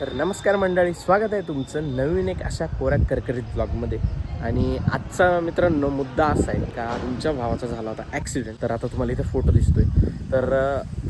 तर नमस्कार मंडळी स्वागत आहे तुमचं नवीन एक अशा कोऱ्या करकरीत ब्लॉगमध्ये आणि आजचा मित्रांनो मुद्दा असा आहे का तुमच्या भावाचा झाला होता ॲक्सिडेंट तर आता तुम्हाला इथे फोटो दिसतोय. तर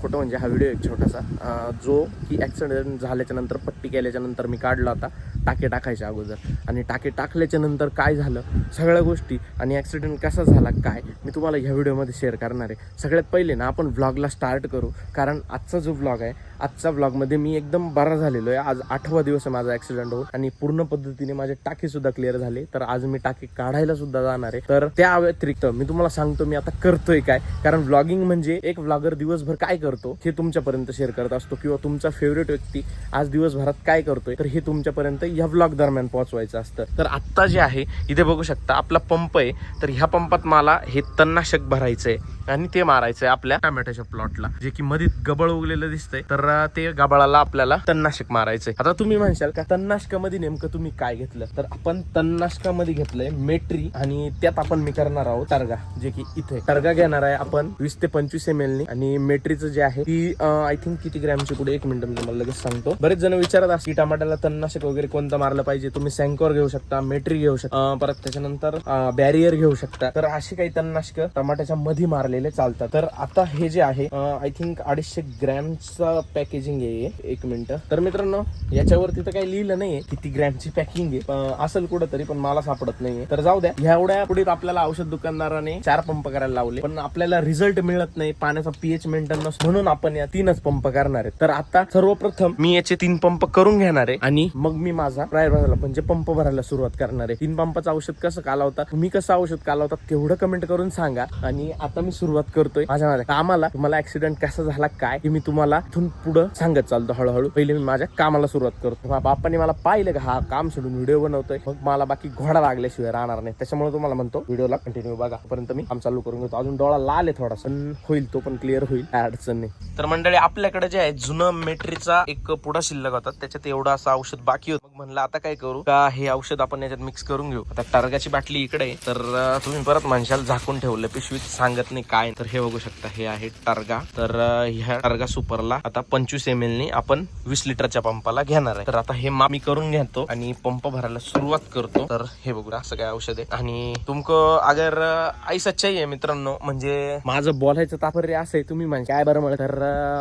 फोटो म्हणजे हा व्हिडिओ एक छोटासा. जो की ॲक्सिडेंट झाल्याच्यानंतर पट्टी केल्याच्यानंतर मी काढला होता टाके टाकायच्या अगोदर. आणि टाके टाकल्याच्या नंतर काय झालं? सगळ्या गोष्टी आणि ॲक्सिडेंट कसा झाला काय? मी तुम्हाला ह्या व्हिडिओमध्ये शेअर करणार आहे. सगळ्यात पहिले ना आपण व्लॉगला स्टार्ट करू. कारण आजचा जो व्लॉग आहे आजच्या व्लॉगमध्ये मी एकदम बरा झालेलो आहे. आज आठवा दिवस आहे माझा ॲक्सिडेंट होऊन आणि पूर्ण पद्धतीने माझे टाकेसुद्धा क्लिअर झाले. तर आज मी टाके काढायला सुद्धा जाणार आहे. तर त्या व्यतिरिक्त मी तुम्हाला सांगतो मी आता करतोय काय. कारण व्लॉगिंग म्हणजे एक व्लॉगर दिवसभर काय करतो? करतो हे तुमच्यापर्यंत शेअर करत असतो किंवा तुमचा फेवरेट व्यक्ती आज दिवसभरात काय करतोय तर हे तुमच्यापर्यंत या व्लॉग दरम्यान पोहोचवायचं असतं. तर आत्ता जे आहे इथे बघू शकता आपला पंप आहे. तर ह्या पंपात मला हे तन्नाशक आहे आणि ते मारायचंय आपल्या टोमॅटोच्या प्लॉटला जे की मधीत गबळ उगलेलं दिसतंय. तर ते गबाळाला आपल्याला तन्नाशक मारायचंय. आता तुम्ही म्हणशाल का तन्नाशकामध्ये नेमकं तुम्ही काय घेतलं? तर आपण तन्नाशकामध्ये घेतलंय मेट्री आणि त्यात आपण मी करणार आहोत टर्गा जे की इथे. टर्गा घेणार आहे आपण वीस ते पंचवीस एम एल आणि मेट्रीचं जे आहे ती आय थिंक किती ग्रॅमची पुढे एक मिनिट मी तुम्हाला लगेच सांगतो. बरेच जण विचारत असतील टमाट्याला तन्नाशक वगैरे कोणतं मारलं पाहिजे? तुम्ही सँकोर घेऊ शकता मेट्री घेऊ शकता परत त्याच्यानंतर बॅरियर घेऊ शकता. तर अशी काही तन्नाशक टमाट्याच्या मध्ये मारले मारलेले चालतात तर आता हे जे आहे आय थिंक अडीचशे ग्रॅमचा पॅकेजिंग आहे एक मिनिट. तर मित्रांनो याच्यावरती तर काही लिहिलं नाहीये किती ग्रॅमची पॅकिंग आहे. असेल कुठं तरी पण मला सापडत नाहीये. तर जाऊ द्या. ह्या एवढ्या पुढे आपल्याला औषध दुकानदाराने चार पंप करायला लावले. पण आपल्याला रिझल्ट मिळत नाही. पाण्याचा पीएच मेंटेन नसतो. म्हणून आपण या तीनच पंप करणार आहे तर आता सर्वप्रथम मी याचे तीन पंप करून घेणार आहे. आणि मग मी माझा ट्रायल भरायला म्हणजे पंप भरायला सुरुवात करणार आहे. तीन पंपाचं औषध कसं काला होता तुम्ही कसं औषध काला होता तेवढं कमेंट करून सांगा. आणि आता मी सुरुवात करतोय. माझ्या माझ्या कामाला तुम्हाला ऍक्सिडेंट कसा झाला काय हे मी तुम्हाला इथून पुढे सांगत चालतो हळूहळू. पहिले मी माझ्या कामाला सुरुवात करतो. माझ्या बाप्पाने मला पाहिलं का हा काम सोडून व्हिडिओ बनवतोय. मग मला बाकी घोडा लागल्याशिवाय राहणार नाही. त्याच्यामुळे तुम्हाला म्हणतो व्हिडिओला कंटिन्यू बघा. पर्यंत मी काम चालू करून घेतो. अजून डोळा लाल आहे थोडासा. पण होईल तो पण क्लिअर होईल. काय अडचण नाही. तर मंडळी आपल्याकडे जे आहे जुनं मेट्रीचा एक पुढा शिल्लक होता. त्याच्यात एवढा असं औषध बाकी होतं. म्हणलं आता काय करू? का हे औषध आपण याच्यात मिक्स करून घेऊ? आता टार्गाची बाटली इकडे आहे. तर तुम्ही परत म्हणशाल झाकून ठेवलं पिशवीत सांगत नाही काय. तर हे बघू शकता हे आहे टार्गा. तर ह्या टार्गा सुपरला आता पंचवीस एम एल नी आपण वीस लिटरच्या पंपाला घेणार आहे. तर आता हे माप मी करून घेतो आणि पंप भरायला सुरुवात करतो. तर हे बघू असं काय औषध आहे. आणि तुमक अगर आई सच्चाई आहे मित्रांनो म्हणजे माझं बोलायचं तापर्य असं आहे तुम्ही म्हणजे काय बरं मला तर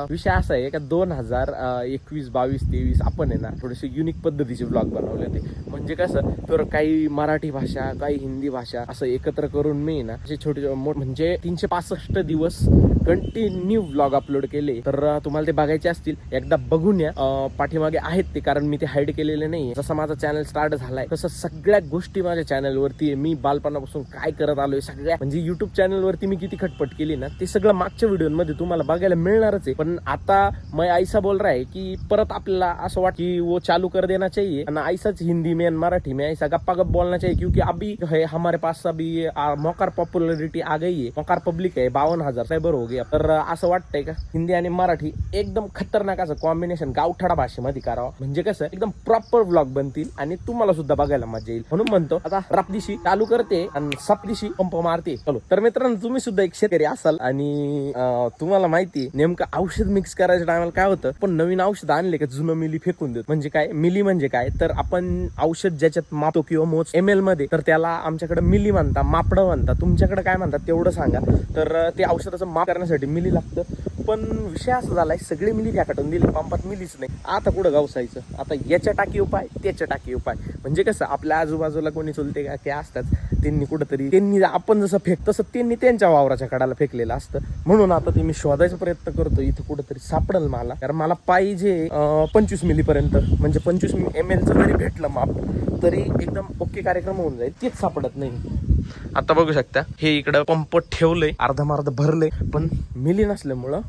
विषय असा आहे का दोन हजार एकवीस बावीस तेवीस आपण आहे ना थोडेसे युनिक पद्धतीचे ब्लॉग बनवले होते. म्हणजे कसं तर काही मराठी भाषा काही हिंदी भाषा असं एकत्र करून मी ना असे छोटे म्हणजे तीनशे पासष्ट दिवस कंटिन्यू ब्लॉग अपलोड केले. तर तुम्हाला ते बघायचे असतील एकदा बघून या. पाठीमागे आहेत ते कारण मी ते हाईड केलेले नाही जसं माझा चॅनल स्टार्ट झालाय तसं सगळ्या गोष्टी माझ्या चॅनलवरती आहे. मी बालपणापासून काय करत आलोय सगळ्या म्हणजे युट्यूब चॅनलवरती मी किती खटपट केली ना ते सगळं मागच्या व्हिडिओमध्ये तुम्हाला बघायला मिळणारच आहे. पण आता मैं ऐसा बोल रहा है की परत आपल्याला असं वाट की वो चालू कर देना चाहिए. आणि ऐसाच हिंदी में आणि मराठी में ऐसा गप्पा गप बोलना चाहिए क्योंकि अभी है हमारे पास अभी मोकार पॉप्युलरिटी आ गई है। मोकार पब्लिक आहे बावन हजार सायबर हो गया। तर असं वाटतंय का? हिंदी आणि मराठी एकदम खतरनाक असं कॉम्बिनेशन गावठाडा भाषेमध्ये करावं. म्हणजे कसं एकदम प्रॉपर ब्लॉग बनतील आणि तुम्हाला सुद्धा बघायला मजा येईल. म्हणून म्हणतो आता रापदिशी चालू करते आणि सपदिशी पंप मारते. चलो. तर मित्रांनो तुम्ही सुद्धा एक शेतकरी असाल आणि तुम्हाला माहिती नेमकं औषध मिक्स करायच्या टायमाला काय होतं? पण नवीन औषध आणले का जुनं मिली फेकून देत? म्हणजे काय? मिली म्हणजे काय? काय तर आपण औषध ज्याच्यात मापतो किंवा मोज एम एलमध्ये तर त्याला आमच्याकडे मिली म्हणता मापडं म्हणता. तुमच्याकडे काय म्हणतात तेवढं सांगा. तर ते औषधाचं माप करण्यासाठी मिली लागतं. पण विषय असा झालाय सगळे मिली टाकून दिले पंपात मिलीच नाही. आता कुठं गावसायचं? आता याच्या टाकी उपाय त्याच्या टाकी उपाय. म्हणजे कसं आपल्या आजूबाजूला कोणी चुलते का ते असतात त्यांनी कुठंतरी त्यांनी आपण जसं फेक तसं त्यांनी त्यांच्या वावराच्या कडाला फेकलेलं असतं. म्हणून आता ते मी शोधायचा प्रयत्न करतो इथं कुठंतरी सापडल मला. कारण मला पाहिजे पंचवीस मिली पर्यंत म्हणजे पंचवीस एम एलचं जरी भेटलं माप तरी एकदम ओके कार्यक्रम होऊन जाईल. तेच सापडत नाही. आता बघू शकता हे इकडं पंप ठेवलंय अर्धमार्ध भरलंय पण मिली नसल्यामुळं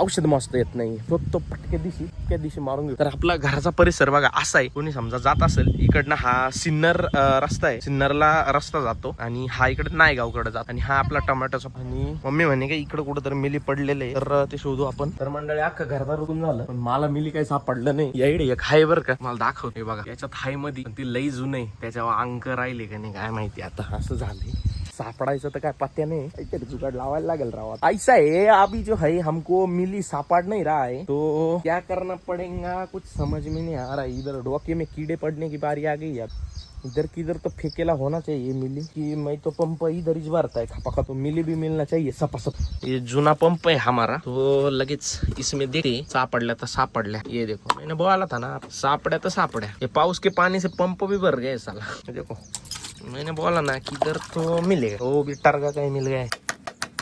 औषध मस्त येत नाही. फक्त पटक्या दिवशी त्या दिवशी मारून घेऊ तर आपला घराचा परिसर बघा असा आहे. कोणी समजा जात असेल इकडनं हा सिन्नर रस्ता आहे. सिन्नरला रस्ता जातो आणि हा इकडे नायगावकडे जातो. आणि हा आपला टोमॅटोचा आणि मम्मी म्हणे का इकडे कुठेतरी मिली पडलेले आहे. तर ते शोधू आपण. तर मंडळी अख्खं घरदार रुकून झालं. पण मला मिली काही सापडलं नाही. या एक हाय बरं का. मला दाखवते बघा. याच्यात हायमध्ये ती लई जुने त्याच्यावर अंक राहिले का नाही काय माहिती आता. असं झालंय. सापडायचं तर काय पत्त्या नाही. काहीतरी जुगाड लावायला लागेल राव ऐसा है अभी जो है हमको मिली सापड़ नहीं रहा है तो क्या करना पड़ेगा? कुछ समझ में नहीं आ रहा है. इधर डोके में कीड़े पड़ने की बारी आ गई है अब इधर किधर तो फेंकेला होना चाहिए मिली. कि मैं तो पंप इधर ही भरता है. खपा खा तो मिली भी मिलना चाहिए. सपा सप. ये जूना पंप है हमारा. तो लगेच इसमें देखे सापडल्या तर सापडल्या ये देखो मैंने बोला था ना सापड्या तो सापड्या. ये पाउस के पानी से पंप भी भर गए साला. देखो. मैंने बोला ना कि इधर तो मिलेगा। वो भी टर्गा काही मिल गया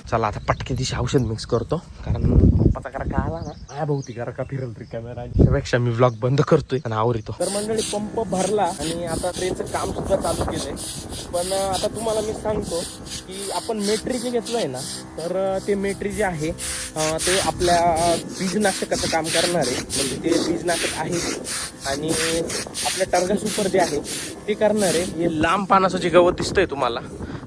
चला आता पटके दिशा औषध मिक्स करतो। कारण पप्पाचा करा का आला ना। भोवती करा का फिरल तरी कॅमेरा त्यापेक्षा मी ब्लॉग बंद करतोय आणि आवरितो तर मंडळी पंप भरला आणि आता ट्रेनचं काम सुद्धा चालू केलंय. पण आता तुम्हाला मी सांगतो की आपण मेट्री जे घेतलंय ना तर ते मेट्री जे आहे ते आपल्या बीजनाशकाचं काम करणार. आहे म्हणजे ते बीजनाशक आहे आणि आपल्या टर्गा सुपर जे आहे ते करणार आहे. हे लांब पानाचं जे गवत दिसतंय तुम्हाला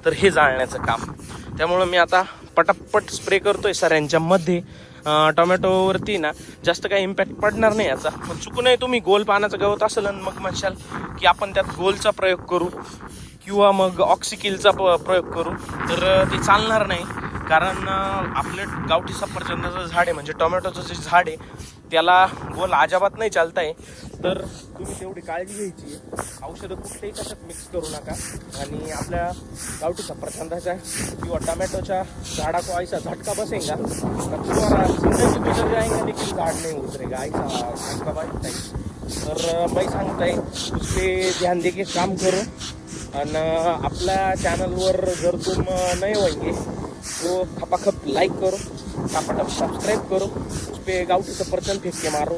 तर हे जाळण्याचं काम. त्यामुळं मी आता पटापट स्प्रे करतोय सऱ्यांच्या मध्ये. टोमॅटोवरती ना जास्त काही इम्पॅक्ट पडणार नाही याचा. पण चुकूनही तुम्ही गोल पानाचं गवत असेल आणि मग म्हणशाल की आपण त्यात गोलचा प्रयोग करू किंवा मग ऑक्सिकिलचा प प्रयोग करू तर ते चालणार नाही. कारण आपलं गावठी सफरचंदाचं झाड आहे म्हणजे टोमॅटोचं जे झाड आहे त्याला गोल अजाबात नाही चालत आहे तर तुम्ही तेवढी काळजी घ्यायची. औषधं कुठल्याही कशात मिक्स करू नका. आणि आपल्या गावठी सफरचंदाच्या किंवा टमॅटोच्या झाडा को ऐसा झटका बसेगा. का तुम्हाला जिंदगी गुजर झाड नाही उतरेगा. ऐसा झटका बसता है तर मी सांगताय है ध्यान देखील काम करो. आणि आपल्या चॅनलवर जर तुम नाही होंगे तो खपाखप लाईक करू. खपाखप सब्सक्राइब करो, उस पर गाउटी गाँव सफरचंद फेंक के मारो,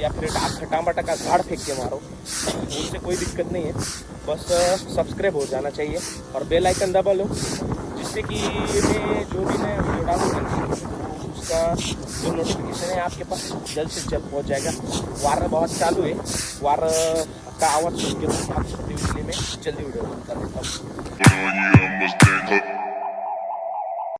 या फिर आखा टमाटर का झाड़ फेंक के मारो उससे कोई दिक्कत नहीं है। बस सब्सक्राइब हो जाना चाहिए और बेल आइकन दबा लो, जिससे कि मैं जो भी नया वीडियो डालूँगा उसका जो नोटिफिकेशन है आपके पास जल्द से जल्द पहुँच जाएगा। वार बहुत चालू है, वार का आवाज़ सुन के तो आप इसलिए मैं जल्दी वीडियो कर देता हूँ।